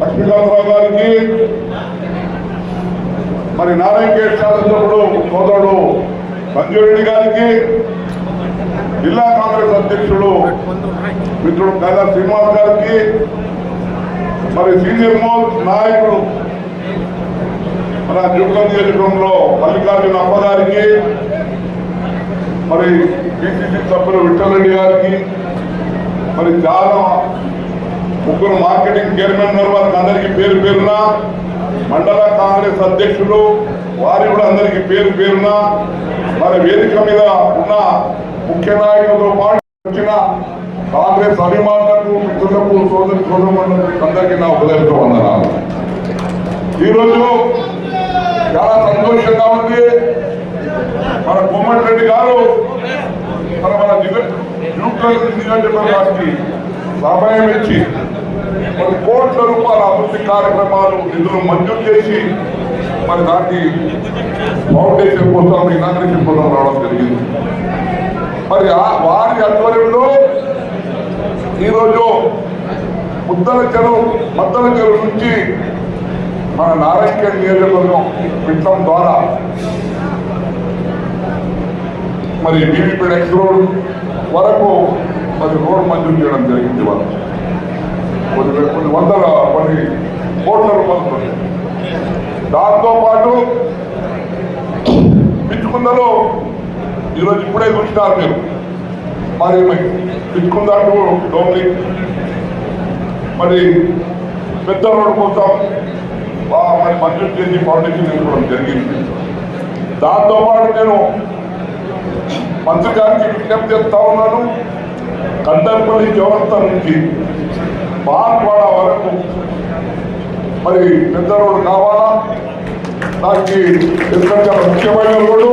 లక్ష్మీకాంతరావు గారికి మరి నారాయణ గేట్ శాసనసభ్యుడు సోదరుడు సంజయ్ గారికి జిల్లా కాంగ్రెస్ అధ్యక్షుడు మిత్రుడు కైలా శ్రీనివాస్ గారికి మరి సీనియర్ మోస్ట్ నాయకుడు మన జుట్ల నియోజకవర్గంలో మల్లికార్జున అప్ప గారికి మరి బీసీసీ సభ్యులు విఠలరెడ్డి గారికి మరి చాలా ముగ్గురు మార్కెటింగ్ చైర్మన్ ఉన్నారు. వారికి అందరికీ పేరు పేరున మండల కాంగ్రెస్ అధ్యక్షులు వారి కూడా అందరికీ పేరు పేరున మరి వేదిక మీద ఉన్న ముఖ్య నాయకులతో పాటు వచ్చిన కాంగ్రెస్ అభిమానులకు మిత్రులకు సోదరు సోదరులకు అందరికీ నా ఉదయంతో వందనాలు. ఈరోజు చాలా సంతోషంగా ఉంది. మన కోమటిరెడ్డి గారు మన మన న్యూట్రల్ నియోజకవర్గానికి సమయం ఇచ్చి మరి కోట్ల రూపాయల అభివృద్ధి కార్యక్రమాలు నిధులు మంజూరు చేసి మరి దానికి ఫౌండేషన్ కోసం ఇనాగ్రేషన్ కోసం రావడం జరిగింది. మరి ఆ- వారి ఆధ్వర్యంలో ఈరోజు ముద్దల చెరువు మద్దల చెరువు నుంచి మన నారాయణ నియోజకవర్గం విట్టం ద్వారా మరి బీబీపీ ఎక్స్ రోడ్ వరకు మరి రోడ్ మంజూరు చేయడం జరిగింది వాళ్ళు కొన్ని కొన్ని వందల కొన్ని కోట్ల రూపాయలు దాంతోపాటు పిచ్చుకుందలో ఈరోజు ఇప్పుడే చూసినారు మీరు. మరి పిచ్చుకుందా టు డోమ్లీ మరి పెద్ద రోడ్డు కోసం మరి మంజూరు చేసి ఫౌండేషన్ తీసుకోవడం జరిగింది. దాంతోపాటు నేను మంత్రి గారికి విజ్ఞప్తి చేస్తా ఉన్నాను. కందర్పల్లి చౌరస్తా నుంచి బాన్వాడ వరకు మరి పెద్ద రోడ్డు కావాలా దానికి ఎందుకంటే చాలా ముఖ్యమైన రోడ్డు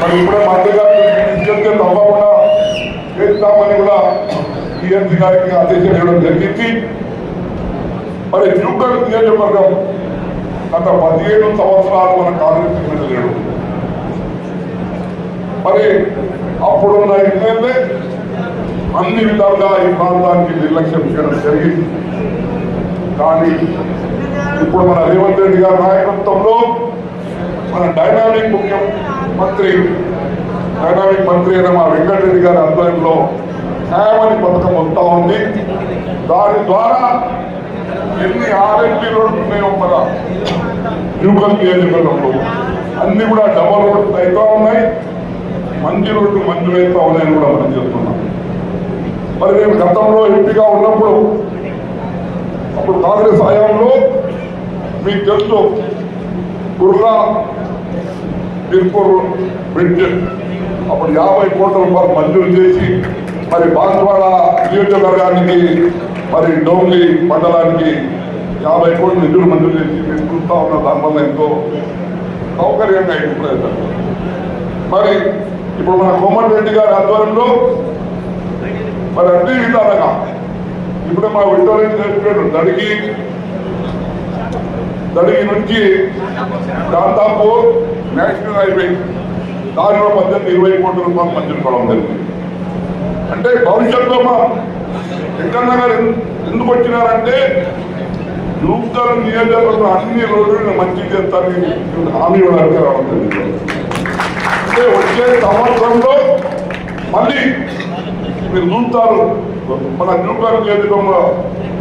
మరి ఇప్పుడే మంత్రి గారికి విజ్ఞప్తి తప్పకుండా చేస్తామని కూడా టీఎంసీ గారికి ఆదేశం ఇవ్వడం జరిగింది. మరి జూకర్ నియోజకవర్గం గత పదిహేను సంవత్సరాలు మన కాంగ్రెస్ ఎమ్మెల్యేలు మరి అప్పుడున్న ఎమ్మెల్యే అన్ని విధాలుగా ఈ ప్రాంతానికి నిర్లక్ష్యం చేయడం జరిగింది. కానీ ఇప్పుడు మన రేవంత్ రెడ్డి గారి నాయకత్వంలో మన డైనామిక్ ముఖ్యమంత్రి డైనామిక్ మంత్రి అయిన మా వెంకటరెడ్డి గారి ఆధ్వర్యంలో న్యాయమని పథకం వస్తూ ఉంది. దాని ద్వారా ఎన్ని ఆర్ఎంపీ రోడ్లు ఉన్నాయో మన న్యూకల్ నియోజకవర్గంలో అన్ని కూడా డబల్ రోడ్లు అవుతా ఉన్నాయి. మంచి రోడ్లు మంజూరు అవుతా ఉన్నాయని కూడా మనం చెప్తున్నాం. మరి నేను గతంలో ఎంపీగా ఉన్నప్పుడు అప్పుడు కాంగ్రెస్ హయాంలో మీకు తెలుసు కుర్లా తిరుపూర్ బ్రిడ్జ్. అప్పుడు యాభై కోట్ల రూపాయలు మంజూరు చేసి మరి బాన్స్వాడ నియోజకవర్గానికి మరి డోంగ్లీ మండలానికి యాభై కోట్లు నిధులు మంజూరు చేసి మీరు చూస్తూ ఉన్న దానివల్ల ఎంతో సౌకర్యంగా అయిపోయింది మరి ఇప్పుడు మన కోమటిరెడ్డి గారి ఆధ్వర్యంలో మరి అన్ని విధాలుగా ఇప్పుడు మా విఠలరెడ్డి చెప్పాడు దడిగి దడిగి నుంచి దాదాపూర్ నేషనల్ హైవే దానిలో పద్దెనిమిది ఇరవై కోట్ల రూపాయలు మంజూరు కావడం జరిగింది. అంటే భవిష్యత్తులో మా వెంకన్న గారు ఎందుకు వచ్చినారంటే నూతన నియోజకవర్గం అన్ని రోజులు మంచి చేస్తారని హామీ ఇవ్వడానికి రావడం జరిగింది. అంటే వచ్చే సంవత్సరంలో మళ్ళీ మీరు చూస్తారు మన న్యూకార్ నియోజకంలో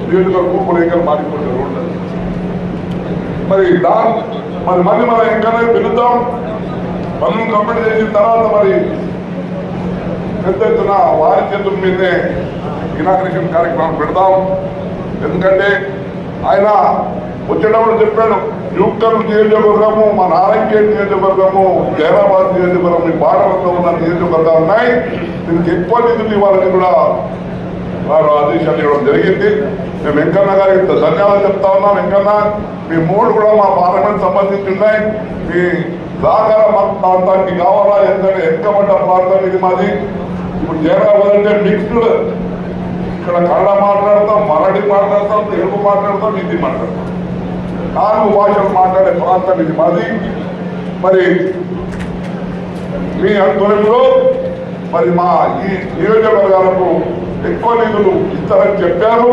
నియోజకవర్గం కూడా ఇంకా మారిపోతారు మరి దాని మరి మళ్ళీ మనం ఇంకా పిలుద్దాం పనులు కంప్లీట్ చేసిన తర్వాత మరి పెద్ద ఎత్తున వారి చేతుల మీదే ఇనాగ్రేషన్ కార్యక్రమం పెడదాం ఎందుకంటే ఆయన వచ్చేటప్పుడు చెప్పాడు యూక్టర్ నియోజకవర్గము మా నారాయణ నియోజకవర్గము జైరాబాద్ నియోజకవర్గం ఈ భారతంలో ఉన్న నియోజకవర్గాలు ఉన్నాయి దీనికి ఎక్కువ నిధులు ఇవ్వాలని కూడా వారు ఆదేశాలు ఇవ్వడం జరిగింది. మేము వెంకన్న గారికి ధన్యవాదాలు చెప్తా ఉన్నాం. వెంకన్న మీ మూడు కూడా మా పార్లమెంట్ సంబంధించి ఉన్నాయి. మీ సహకార మా ప్రాంతానికి కావాలా ఎందుకంటే వెనుకబడ్డ ప్రాంతం ఇది మాది. ఇప్పుడు జయరాబాద్ అంటే మిక్స్డ్ ఇక్కడ కన్నడ మాట్లాడతాం మరాఠీ మాట్లాడతాం తెలుగు మాట్లాడతాం హిందీ మాట్లాడతాం. నాలుగు భాషలు మాట్లాడే ప్రాంతం ఇది మాది. మరి మీ ఆధ్వర్యంలో మరి మా ఈ నియోజకవర్గాలకు ఎక్కువ నిధులు ఇస్తారని చెప్పారు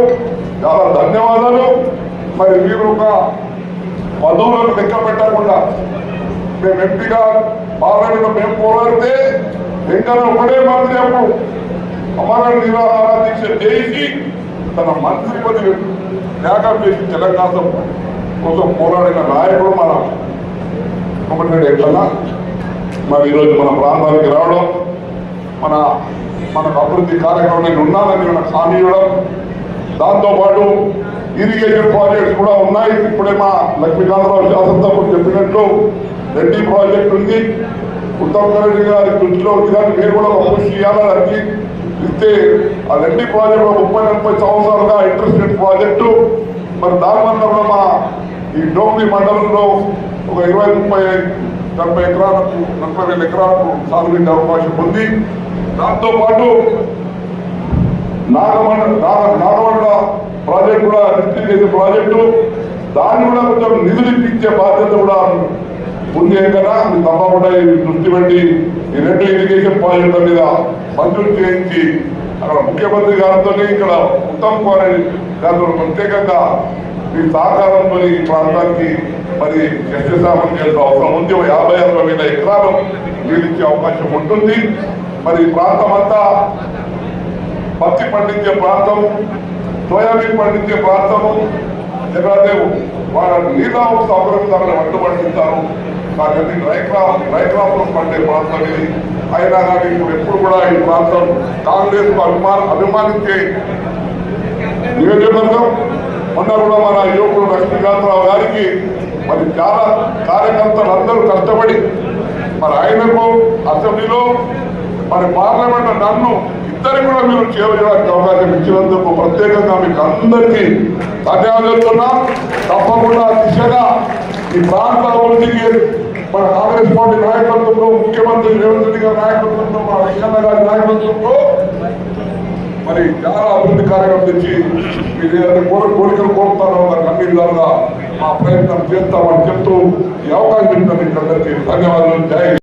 చాలా ధన్యవాదాలు. మరి మీరు ఒక వధువులకు లెక్క పెట్టకుండా మేము ఎంపీగా పార్లమెంట్లో మేము పోరాడితే వెంకన్న ఒకటే మంత్రి అప్పుడు అమరణ నిరాహార దీక్ష చేసి తన మంత్రి పదవి త్యాగం చేసి తెలంగాణ పోరాడిన నాయకుడు మన కోమటిరెడ్డి ఎట్లన్నా మరి ఈరోజు మన ప్రాంతానికి రావడం మన మనకు అభివృద్ధి కార్యక్రమం నేను ఉన్నానని మనకు హామీ ఇవ్వడం దాంతోపాటు ఇరిగేషన్ ప్రాజెక్ట్స్ కూడా ఉన్నాయి. ఇప్పుడే మా లక్ష్మీకాంతరావు శాసనసభ్యుడు చెప్పినట్లు రెడ్డి ప్రాజెక్ట్ ఉంది. ఉత్తమ్ రెడ్డి గారి దృష్టిలో ఉంది కానీ మీరు కూడా కృషి చేయాలని అడిగి ఇస్తే ఆ రెడ్డి ప్రాజెక్ట్ ముప్పై నలభై సంవత్సరాలుగా ఇంట్రెస్టెడ్ ప్రాజెక్టు. మరి దానివల్ల కూడా మా ఈ డోంగి మండలంలో ఒక ఇరవై ముప్పై నలభై ఎకరాలకు నలభై వేల ఎకరాలకు సాగునీటి అవకాశం ఉంది. దాంతో పాటు నాగమండ నాగ నాగమండ ప్రాజెక్ట్ కూడా లిఫ్ట్ చేసే ప్రాజెక్టు. దాన్ని కూడా కొంచెం నిధులు ఇప్పించే బాధ్యత కూడా ఉంది కదా మీరు తప్పకుండా ఈ దృష్టి పెట్టి ఈ రెండు ఇరిగేషన్ ప్రాజెక్టుల మీద మంజూరు చేయించి అక్కడ ముఖ్యమంత్రి గారితో ఇక్కడ ఉత్తమ్ కుమార్ గారితో ప్రత్యేకంగా మీ సహకారంతో ఈ ప్రాంతానికి మరి శస్యశామం చేయాల్సిన అవసరం ఉంది. యాభై అరవై వేల ఎకరాలు నీరిచ్చే అవకాశం ఉంటుంది. మరి ప్రాంతం అంతా పత్తి పండించే ప్రాంతం సోయాబీన్ పండించే ప్రాంతము ఎక్కడైతే వాళ్ళ నీళ్ళ సౌకర్యం తగ్గ వంట పండిస్తారు కానీ రైక్రా రైక్రాప్లో పండే ప్రాంతం ఇది అయినా కానీ ఇప్పుడు ఎప్పుడు కూడా ఈ ప్రాంతం కాంగ్రెస్ అభిమాన అభిమానించే నియోజకవర్గం మొన్న కూడా మన యువకుడు లక్ష్మీకాంతరావు గారికి మరి చాలా కార్యకర్తలు అందరూ కష్టపడి మరి ఆయనకు అసెంబ్లీలో మరి పార్లమెంట్ నన్ను ఇద్దరికి కూడా మీరు చేయడానికి అవకాశం ఇచ్చినందుకు ప్రత్యేకంగా మీకు అందరికీ ధన్యవాదాలు చెప్తున్నా. తప్పకుండా దిశగా ఈ ప్రాంత అభివృద్ధికి మన కాంగ్రెస్ పార్టీ నాయకత్వంలో ముఖ్యమంత్రి రేవంత్ రెడ్డి గారి నాయకత్వంలో మన వెంకన్న గారి నాయకత్వంలో మరి చాలా అభివృద్ధి కార్యక్రమం తెచ్చి మీరు కోరి కోరికలు కోరుతారో మరి అన్ని విధాలుగా మా ప్రయత్నం చేస్తామని చెప్తూ ఈ అవకాశం ఇచ్చిన మీకు అందరికీ ధన్యవాదాలు. జై